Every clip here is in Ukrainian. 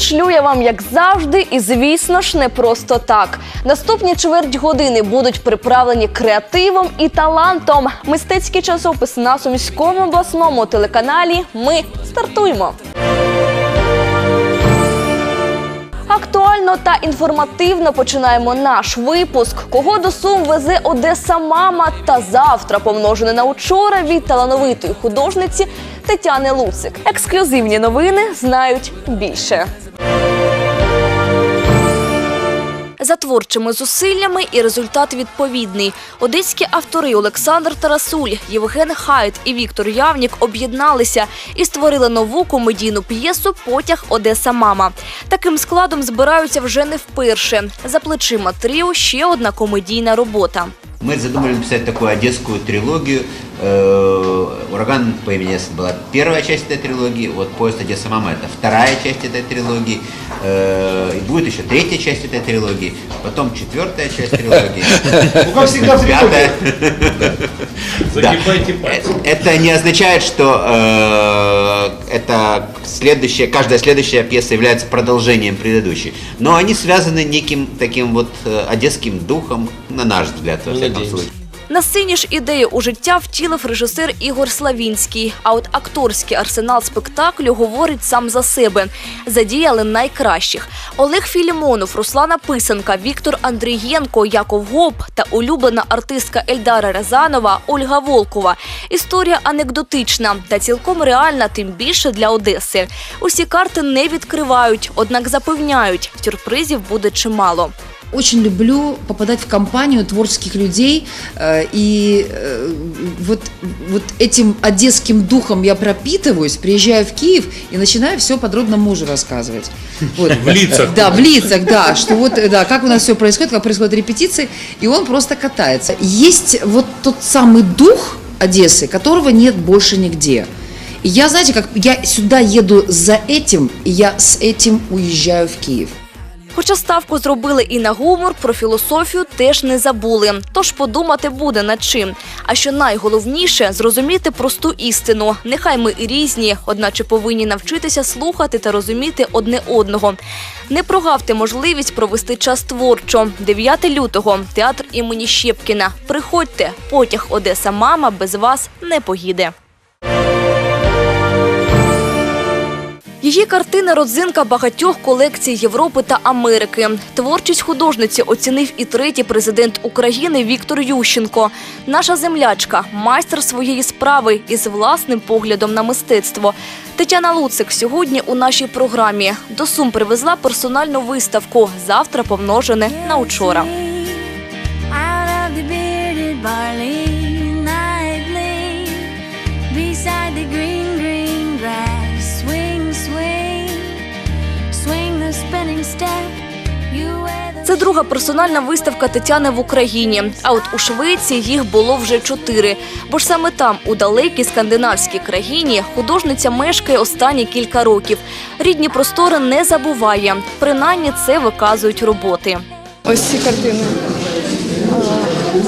шлю я вам як завжди, і звісно ж не просто так. Наступні чверть години будуть приправлені креативом і талантом. Мистецький часопис на сумському обласному телеканалі. Ми стартуємо. Актуально та інформативно починаємо наш випуск. Кого до Сум везе Одеса мама та завтра помножене на учора від талановитої художниці Тетяни Луцик. Ексклюзивні новини знають більше. Творчими зусиллями і результат відповідний. Одеські автори Олександр Тарасуль, Євген Хайт і Віктор Явнік об'єдналися і створили нову комедійну п'єсу Потяг Одеса Мама. Таким складом збираються вже не вперше. За плечима тріо ще одна комедійна робота. Мы задумали написать такую одесскую трилогию. Э, Ураган по имени Одесса была первая часть этой трилогии, вот поезд Одесса Мама это вторая часть этой трилогии. Э, И будет еще третья часть этой трилогии, потом четвертая часть трилогии. Ну, как всегда, в Пятая. Закипайте пальцы. Это не означает, что э, это следующая, каждая следующая пьеса является продолжением предыдущей. Но они связаны неким таким вот э, одесским духом, на наш взгляд, во всяком Надеемся. На сцені ж ідею у життя втілив режисер Ігор Славінський. А от акторський арсенал спектаклю говорить сам за себе. Задіяли найкращих: Олег Філімонов, Руслана Писанка, Віктор Андрієнко, Яков Гоп та улюблена артистка Ельдара Рязанова Ольга Волкова. Історія анекдотична та цілком реальна, тим більше для Одеси. Усі карти не відкривають, однак запевняють, сюрпризів буде чимало. Очень люблю попадать в компанию творческих людей, э, и э, вот, вот этим одесским духом я пропитываюсь, приезжаю в Киев и начинаю все подробно мужу рассказывать. Вот. В лицах. Да, в лицах, да, что вот, э, да, как у нас все происходит, как происходят репетиции, и он просто катается. Есть вот тот самый дух Одессы, которого нет больше нигде. И я, знаете, как я сюда еду за этим, и я с этим уезжаю в Киев. Хоча ставку зробили і на гумор, про філософію теж не забули. Тож подумати буде над чим. А що найголовніше зрозуміти просту істину. Нехай ми і різні, одначе повинні навчитися слухати та розуміти одне одного. Не прогавте можливість провести час творчо. 9 лютого театр імені Щепкіна. Приходьте, потяг Одеса Мама без вас не поїде. Її картини родзинка багатьох колекцій Європи та Америки. Творчість художниці оцінив і третій президент України Віктор Ющенко. Наша землячка, майстер своєї справи із власним поглядом на мистецтво. Тетяна Луцик сьогодні у нашій програмі до Сум привезла персональну виставку. Завтра помножене на учора. Це друга персональна виставка Тетяни в Україні. А от у Швеції їх було вже чотири. Бо ж саме там, у далекій скандинавській країні, художниця мешкає останні кілька років. Рідні простори не забуває. Принаймні це виказують роботи. Ось ці картини.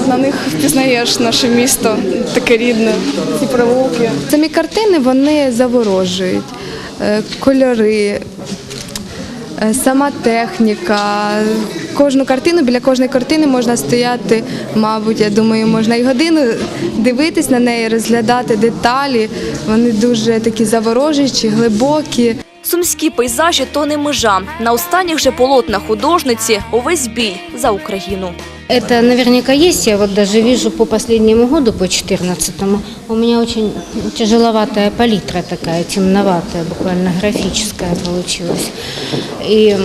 На них впізнаєш наше місто, таке рідне, ці провулки. Самі картини вони заворожують. Е, Кольори, е, сама техніка. Кожну картину, біля кожної картини можна стояти, мабуть, я думаю, можна і годину дивитись на неї, розглядати деталі. Вони дуже такі заворожуючі, глибокі. Сумські пейзажі то не межа. На останніх же полотнах художниці увесь біль за Україну. Это наверняка есть. Я вот даже вижу по последнему году, по 14-му, у меня очень тяжеловатая палитра такая, темноватая, буквально графическая получилась. И,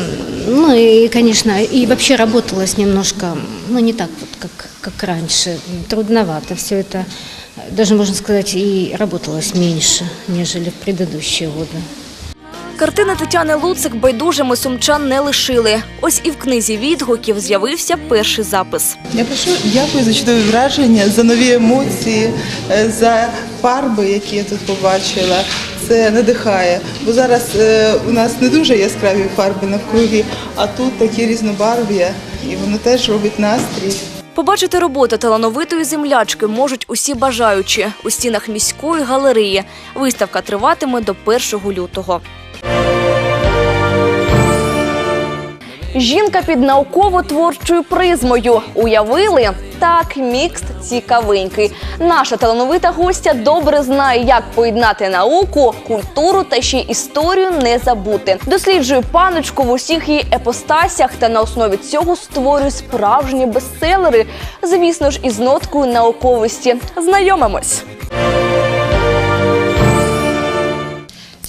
ну и, конечно, и вообще работалось немножко, ну не так вот, как, как раньше. Трудновато все это, даже можно сказать, и работалось меньше, нежели в предыдущие годы. Картини Тетяни Луцик байдужими сумчан не лишили. Ось і в книзі відгуків з'явився перший запис. Я прошу дякую за чудові враження, за нові емоції, е, за фарби, які я тут побачила. Це надихає. Бо зараз е, у нас не дуже яскраві фарби навкруги, а тут такі різнобарв'я, і воно теж робить настрій. Побачити роботи талановитої землячки можуть усі бажаючі у стінах міської галереї. Виставка триватиме до 1 лютого. Жінка під науково-творчою призмою. Уявили? Так, мікс цікавенький. Наша талановита гостя добре знає, як поєднати науку, культуру та ще історію не забути. Досліджує паночку в усіх її епостасях та на основі цього створює справжні бестселери. Звісно ж, із ноткою науковості. Знайомимось.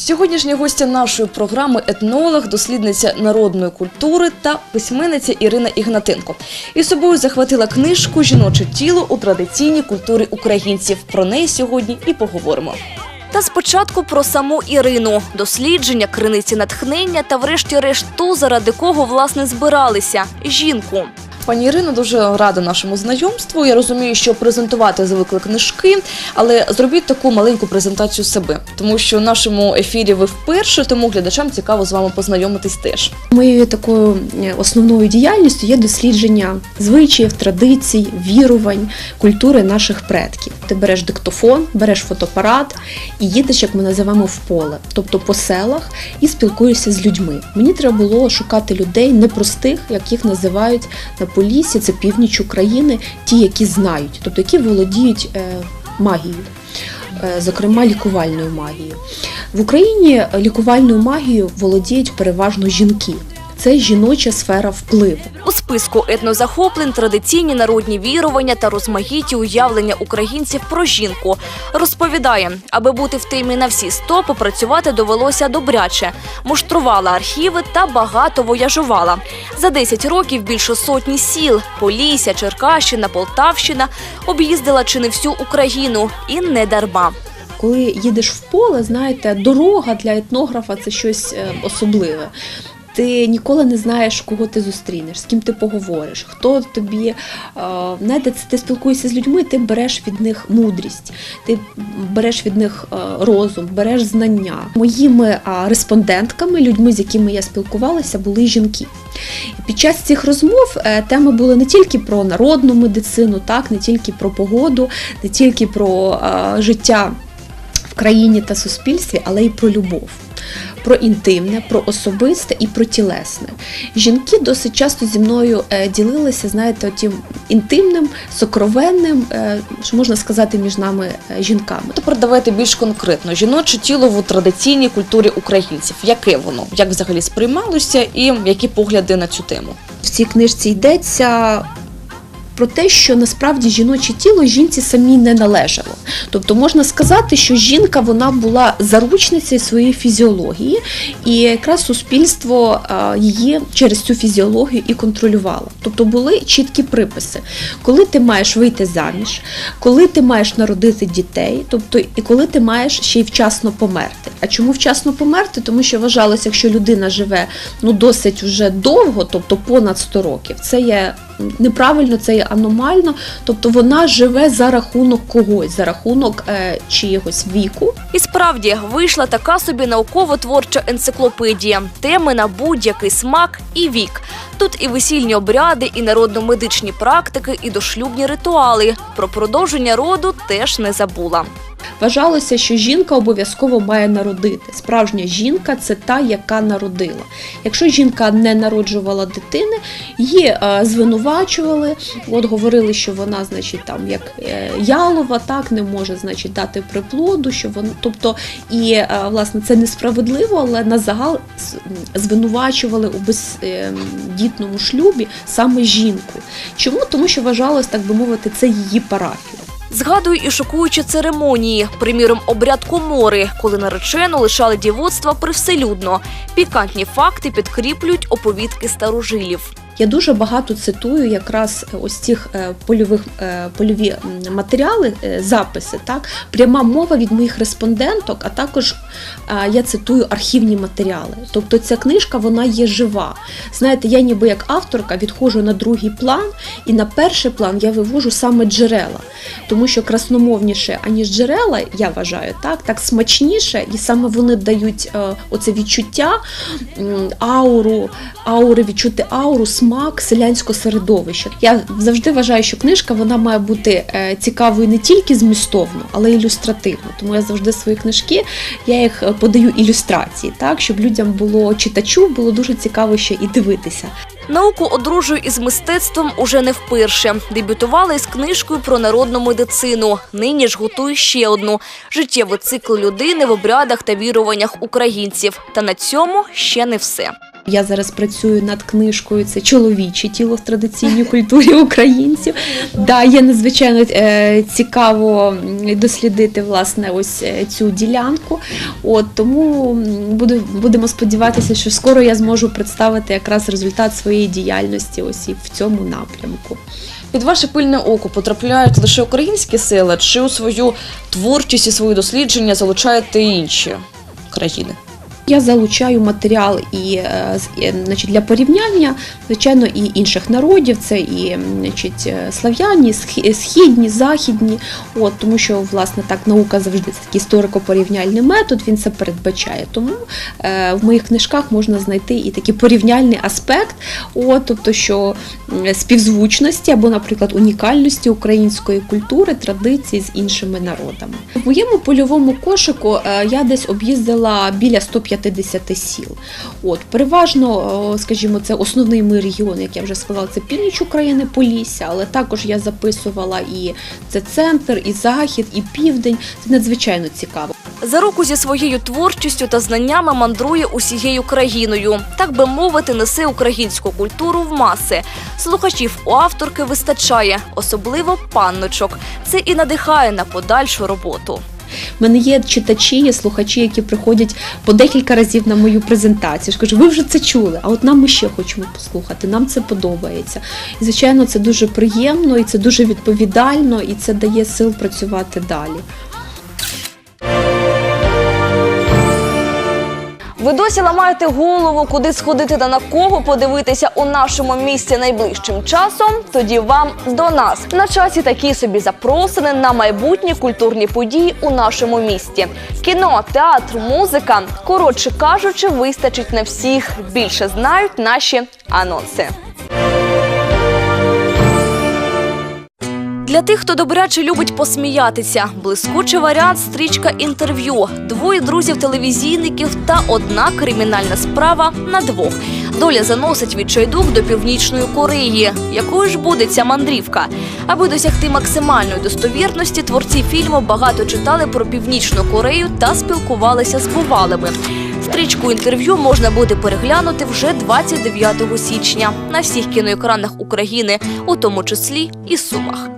Сьогоднішня гостя нашої програми етнолог, дослідниця народної культури та письменниця Ірина Ігнатенко. І собою захватила книжку Жіноче тіло у традиційній культурі українців. Про неї сьогодні і поговоримо. Та спочатку про саму Ірину, дослідження, криниці натхнення та, врешті-решт, ту, заради кого власне збиралися жінку. Пані Ірино, дуже рада нашому знайомству. Я розумію, що презентувати звикли книжки, але зробіть таку маленьку презентацію себе, тому що в нашому ефірі ви вперше, тому глядачам цікаво з вами познайомитись теж. Моєю такою е, основною діяльністю є дослідження звичаїв, традицій, вірувань, культури наших предків. Ти береш диктофон, береш фотоапарат і їдеш, як ми називаємо, в поле, тобто по селах, і спілкуєшся з людьми. Мені треба було шукати людей непростих, як їх називають на Поліссі, це північ України, ті, які знають, тобто які володіють е, магією. е, Зокрема, лікувальною магією. В Україні лікувальною магією володіють переважно жінки. Це жіноча сфера впливу. У списку етнозахоплень традиційні народні вірування та розмаїті уявлення українців про жінку. Розповідає, аби бути в темі на всі сто, попрацювати довелося добряче. Муштрувала архіви та багато вояжувала. За 10 років більше сотні сіл Полісся, Черкащина, Полтавщина об'їздила чи не всю Україну і не дарма. Коли їдеш в поле, знаєте, дорога для етнографа це щось е, особливе. Ти ніколи не знаєш, кого ти зустрінеш, з ким ти поговориш, хто тобі е, знаєте, ти спілкуєшся з людьми, ти береш від них мудрість, ти береш від них е, розум, береш знання. Моїми респондентками, людьми, з якими я спілкувалася, були жінки. Під час цих розмов е, теми були не тільки про народну медицину, так, не тільки про погоду, не тільки про життя в країні та суспільстві, але й про любов. Про інтимне, про особисте і про тілесне. Жінки досить часто зі мною е, ділилися, знаєте, тим інтимним, сокровенним, е, що можна сказати, між нами е, жінками. Тепер давайте більш конкретно. Жіноче тіло в традиційній культурі українців. Яке воно? Як взагалі сприймалося і які погляди на цю тему? В цій книжці йдеться про те, що насправді жіноче тіло жінці самій не належало. Тобто можна сказати, що жінка вона була заручницею своєї фізіології, і якраз суспільство її через цю фізіологію і контролювало. Тобто були чіткі приписи, коли ти маєш вийти заміж, коли ти маєш народити дітей, тобто і коли ти маєш ще й вчасно померти. А чому вчасно померти? Тому що вважалося, якщо людина живе ну досить вже довго, тобто понад 100 років, це є неправильно, це є аномально. Тобто вона живе за рахунок когось, за рахунок е, чиєгось віку. І справді вийшла така собі науково-творча енциклопедія. Теми на будь-який смак і вік. Тут і весільні обряди, і народно-медичні практики, і дошлюбні ритуали. Про продовження роду теж не забула. Вважалося, що жінка обов'язково має народити. Справжня жінка це та, яка народила. Якщо жінка не народжувала дитини, її е, звинувачували, от говорили, що вона, значить, там як е, ялова, так не може, значить, дати приплоду, що вона, тобто, і е, власне це несправедливо, але на загал звинувачували у бездітному шлюбі саме жінку. Чому? Тому що вважалось, так би мовити, це її парафія. Згадую і шокуючі церемонії, приміром, обряд комори, коли наречену лишали дівоцтва привселюдно. Пікантні факти підкріплюють оповідки старожилів. Я дуже багато цитую якраз ось цих е, польових е, польові матеріали, е, записи, так пряма мова від моїх респонденток, а також е, я цитую архівні матеріали. Тобто ця книжка вона є жива. Знаєте, я ніби як авторка відходжу на другий план, і на перший план я вивожу саме джерела, тому що красномовніше, аніж джерела, я вважаю, так, так смачніше, і саме вони дають е, оце відчуття, ауру, аури, відчути ауру, смак селянського середовища. Я завжди вважаю, що книжка вона має бути е, цікавою не тільки змістовно, але й ілюстративно. Тому я завжди свої книжки я їх е, подаю ілюстрації, так щоб людям було читачу було дуже цікаво ще і дивитися. Науку одружує із мистецтвом уже не вперше. Дебютувала із книжкою про народну медицину. Нині ж готує ще одну життєвий цикл людини в обрядах та віруваннях українців. Та на цьому ще не все. Я зараз працюю над книжкою. Це чоловіче тіло в традиційній культурі українців. Да, є надзвичайно е, цікаво дослідити власне ось е, цю ділянку. От тому буду, будемо сподіватися, що скоро я зможу представити якраз результат своєї діяльності ось і в цьому напрямку. Під ваше пильне око потрапляють лише українські села, чи у свою творчість і свої дослідження залучаєте інші країни? Я залучаю матеріал і е, е, значить, для порівняння, звичайно, і інших народів, це і значить, е, слав'яні, східні, західні. От, тому що власне так наука завжди це такий історико-порівняльний метод, він це передбачає. Тому е, в моїх книжках можна знайти і такий порівняльний аспект, от, тобто що співзвучності або, наприклад, унікальності української культури, традицій з іншими народами. В моєму польовому кошику я десь об'їздила біля 150 сіл. От, переважно, скажімо, це основний мій регіон, як я вже сказала, це північ України, Полісся, але також я записувала і це центр, і захід, і південь. Це надзвичайно цікаво. За руку зі своєю творчістю та знаннями мандрує усією країною. Так би мовити, несе українську культуру в маси. Слухачів у авторки вистачає, особливо панночок. Це і надихає на подальшу роботу. У мене є читачі, є слухачі, які приходять по декілька разів на мою презентацію. Я кажу, ви вже це чули, а от нам ми ще хочемо послухати. Нам це подобається. І звичайно, це дуже приємно, і це дуже відповідально, і це дає сил працювати далі. Ви досі ламаєте голову, куди сходити та на кого подивитися у нашому місті найближчим часом? Тоді вам до нас на часі такі собі запросини на майбутні культурні події у нашому місті. Кіно, театр, музика. Коротше кажучи, вистачить на всіх. Більше знають наші анонси. Для тих, хто добряче любить посміятися, блискучий варіант стрічка інтерв'ю, двоє друзів-телевізійників та одна кримінальна справа на двох. Доля заносить відчайдух до північної Кореї. Якою ж буде ця мандрівка? Аби досягти максимальної достовірності, творці фільму багато читали про північну Корею та спілкувалися з бувалими. Стрічку інтерв'ю можна буде переглянути вже 29 січня на всіх кіноекранах України, у тому числі і Сумах.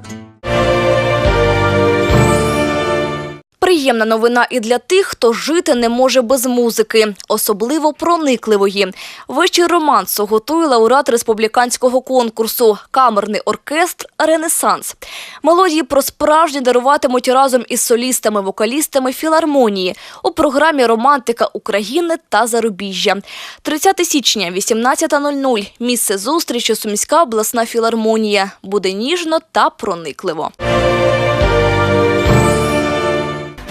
Приємна новина і для тих, хто жити не може без музики, особливо проникливої. Вечір романсу готує лауреат республіканського конкурсу Камерний оркестр Ренесанс. Мелодії про справжнє даруватимуть разом із солістами, вокалістами філармонії у програмі Романтика України та Зарубіжжя. 30 січня, 18.00. Місце зустрічі Сумська обласна філармонія. Буде ніжно та проникливо.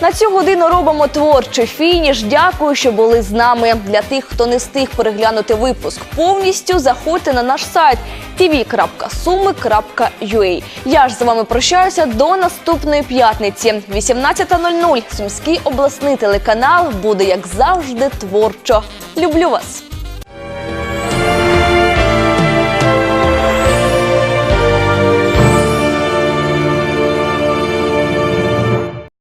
На цю годину робимо творчий фініш. Дякую, що були з нами. Для тих, хто не встиг переглянути випуск повністю, заходьте на наш сайт tv.sumi.ua. Я ж з вами прощаюся до наступної п'ятниці. 18.00. Сумський обласний телеканал буде як завжди творчо. Люблю вас.